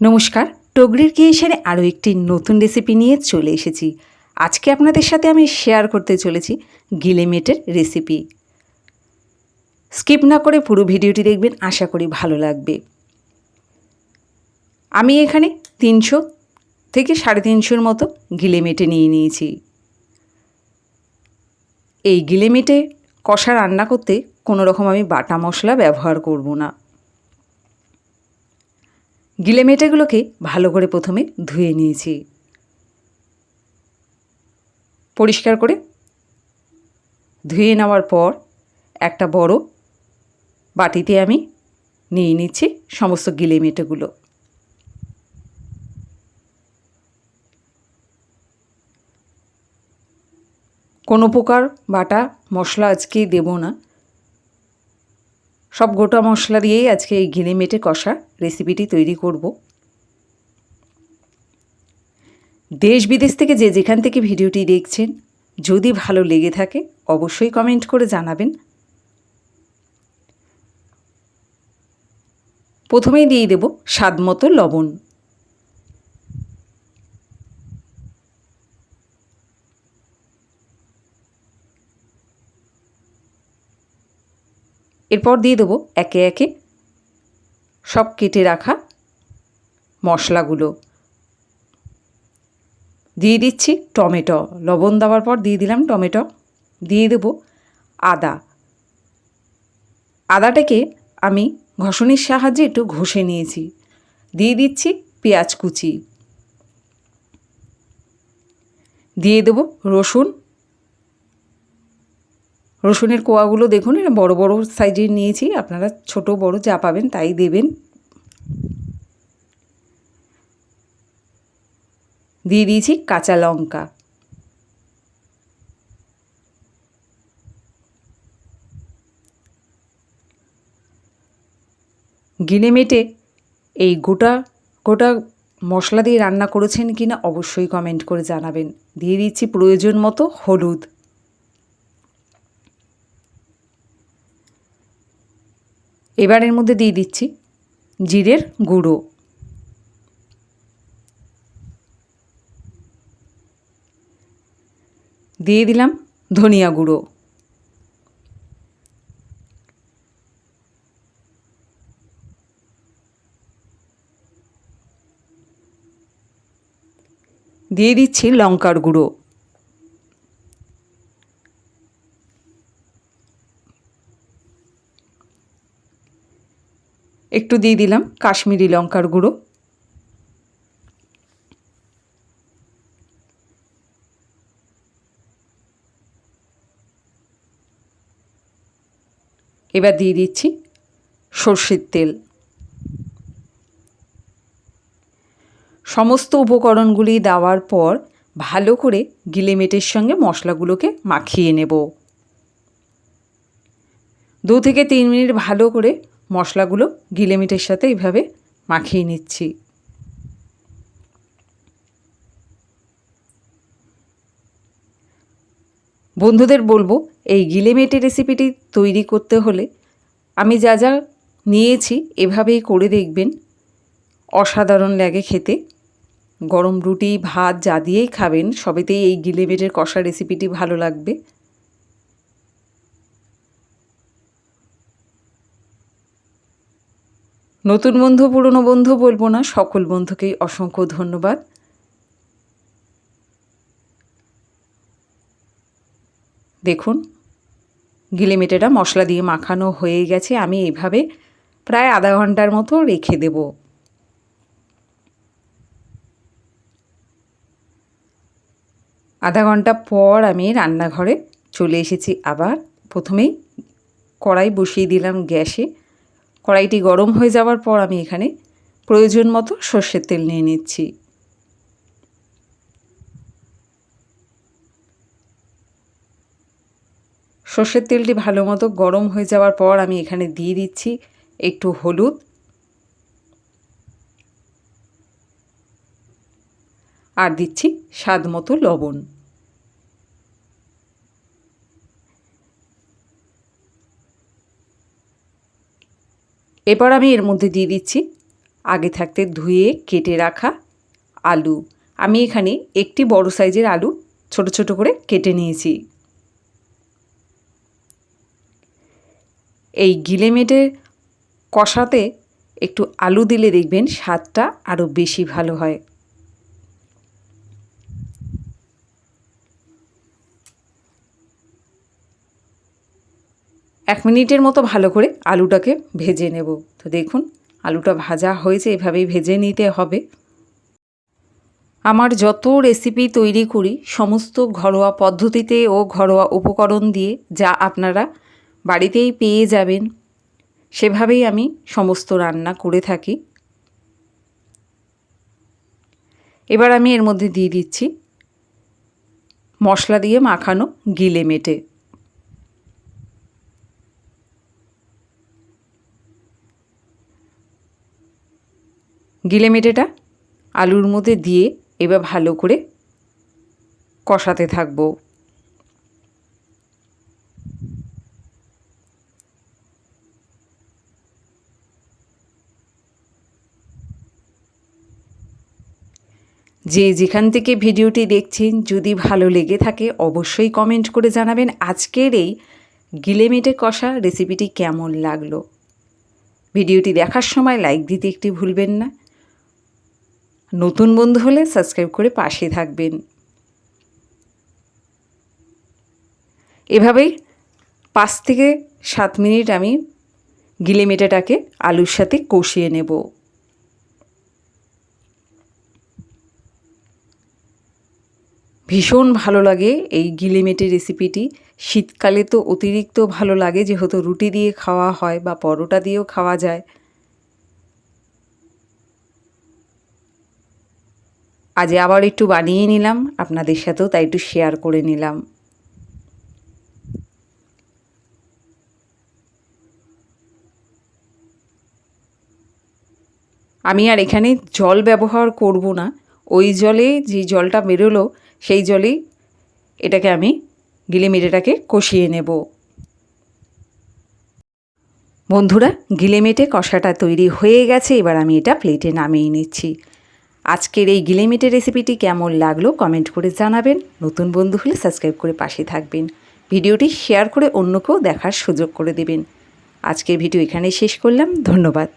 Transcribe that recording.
নমস্কার, টগরির ক্রিয়েশনে আরও একটি নতুন রেসিপি নিয়ে চলে এসেছি। আজকে আপনাদের সাথে আমি শেয়ার করতে চলেছি গিলেমেটের রেসিপি স্কিপ না করে পুরো ভিডিওটি দেখবেন, আশা করি ভালো লাগবে। আমি এখানে তিনশো থেকে সাড়ে তিনশোর মতো গিলেমেটে নিয়ে নিয়েছি। এই গিলেমেটে কষা রান্না করতে কোনো রকম আমি বাটা মশলা ব্যবহার করব না। গিলে মেটেগুলোকে ভালো করে প্রথমে ধুয়ে নিয়েছি। পরিষ্কার করে ধুয়ে নেওয়ার পর একটা বড় বাটিতে আমি নিয়ে নিচ্ছি সমস্ত গিলে মেটেগুলো কোনো প্রকার বাটা মশলা আজকে দেব না। সব গোটা মশলা দিয়েই আজকে এই ঘিলে মেটে কষা রেসিপিটি তৈরি করব। দেশ বিদেশ থেকে যে যেখান থেকে ভিডিওটি দেখছেন, যদি ভালো লেগে থাকে, অবশ্যই কমেন্ট করে জানাবেন। প্রথমেই দিয়ে দেব স্বাদ মতো লবণ। এরপর দিয়ে দেবো একে একে সব কেটে রাখা মশলাগুলো। দিয়ে দিচ্ছি টমেটো। লবণ দেওয়ার পর দিয়ে দিলাম টমেটো। দিয়ে দেবো আদা। আদাটাকে আমি ঘষণির সাহায্যে একটু ঘষে নিয়েছি। দিয়ে দিচ্ছি পেঁয়াজ কুচি। দিয়ে দেবো রসুন রসুনের কোয়াগুলো দেখুন এটা বড় বড় সাইজের নিয়েছি, আপনারা ছোট বড় যা পাবেন তাই দেবেন। দিয়ে দিয়েছি কাঁচা লঙ্কা। গিনে মেটে এই গোটা গোটা মশলা দিয়ে রান্না করেছেন কিনা অবশ্যই কমেন্ট করে জানাবেন। দিয়ে দিচ্ছি প্রয়োজন মতো হলুদ। এবার এর মধ্যে দিয়ে দিচ্ছি জিরের গুঁড়ো। দিয়ে দিলাম ধনিয়া গুঁড়ো। দিয়ে দিচ্ছি লঙ্কার গুঁড়ো। একটু দিয়ে দিলাম কাশ্মীরি লঙ্কার গুঁড়ো। এবার দিয়ে দিচ্ছি সর্ষের তেল। সমস্ত উপকরণগুলি দেওয়ার পর ভালো করে গিলেমেটের সঙ্গে মশলাগুলোকে মাখিয়ে নেব। দু থেকে তিন মিনিট ভালো করে মশলাগুলো গিলেমিটের সাথে এইভাবে মাখিয়ে নিচ্ছি। বন্ধুদের বলব, এই গিলেমেটে রেসিপিটি তৈরি করতে হলে আমি যা যা নিয়েছি এভাবেই করে দেখবেন। অসাধারণ লাগে খেতে। গরম রুটি, ভাত যা দিয়েই খাবেন, সবেতেই এই গিলেমেটের কষা রেসিপিটি ভালো লাগবে। নতুন বন্ধু, পুরনো বন্ধু বলব না, সকল বন্ধুকেই অসংখ্য ধন্যবাদ। দেখুন, গিলেমেটেটা মশলা দিয়ে মাখানো হয়ে গেছে, আমি এইভাবে প্রায় আধা ঘণ্টার মতো রেখে দেব। আধা ঘণ্টা পর আমি রান্নাঘরে চলে এসেছি আবার। প্রথমেই কড়াই বসিয়ে দিলাম গ্যাসে। কড়াইটি গরম হয়ে যাওয়ার পর আমি এখানে প্রয়োজন মতো সর্ষের তেল নিয়ে নিচ্ছি। সর্ষের তেলটি ভালো মতো গরম হয়ে যাওয়ার পর আমি এখানে দিয়ে দিচ্ছি একটু হলুদ। আর দিচ্ছি স্বাদ মতো লবণ। এবার আমি এর মধ্যে দিয়ে দিচ্ছি আগে থাকতে ধুয়ে, কেটে রাখা আলু। আমি এখানে একটি বড় সাইজের আলু ছোট ছোট করে কেটে নিয়েছি। এই গিলেমেটের কষাতে একটু আলু দিলে দেখবেন স্বাদটা আরও বেশি ভালো হয়। এক মিনিটের মতো ভালো করে আলুটাকে ভেজে নেব। তো দেখুন, আলুটা ভাজা হয়েছে, এভাবেই ভেজে নিতে হবে। আমার যত রেসিপি তৈরি করি, সমস্ত ঘরোয়া পদ্ধতিতে ও ঘরোয়া উপকরণ দিয়ে যা আপনারা বাড়িতেই পেয়ে যাবেন, সেভাবেই আমি সমস্ত রান্না করে থাকি। এবার আমি এর মধ্যে দিয়ে দিচ্ছি মশলা দিয়ে মাখানো গিলে মেটে। গিলে মেটেটা, আলুর মধ্যে দিয়ে এবার ভালো করে কষাতে থাকব। যে যেখান থেকে ভিডিওটি দেখছেন, যদি ভালো লেগে থাকে, অবশ্যই কমেন্ট করে জানাবেন আজকের এই গিলেমেটে কষা রেসিপিটি কেমন লাগল। ভিডিওটি দেখার সময় লাইক দিতে একটি ভুলবেন না। নতুন বন্ধু হলে সাবস্ক্রাইব করে পাশে থাকবেন। এভাবেই পাঁচ থেকে সাত মিনিট আমি গিলেমেটাটাকে আলুর সাথে কষিয়ে নেব। ভীষণ ভালো লাগে এই গিলিমেটের রেসিপিটি। শীতকালে তো অতিরিক্ত ভালো লাগে, যেহেতু রুটি দিয়ে খাওয়া হয় বা পরোটা দিয়েও খাওয়া যায়। আজ আবার একটু বানিয়ে নিলাম, আপনাদের সাথেও তাই একটু শেয়ার করে নিলাম। আমি আর এখানে জল ব্যবহার করব না। ওই জলে যে জলটা বেরোলো, সেই জলেই এটাকে আমি গিলেমেটেটাকে কষিয়ে নেব। বন্ধুরা গিলেমেটে কষাটা তৈরি হয়ে গেছে, এবার আমি এটা প্লেটে নামিয়ে নিচ্ছি। আজকের এই গিলেমিটের রেসিপিটি কেমন লাগল কমেন্ট করে জানাবেন। নতুন বন্ধু হলে সাবস্ক্রাইব করে পাশে থাকবেন। ভিডিওটি শেয়ার করে অন্যকেও দেখার সুযোগ করে দেবেন। আজকের ভিডিও এখানেই শেষ করলাম। ধন্যবাদ।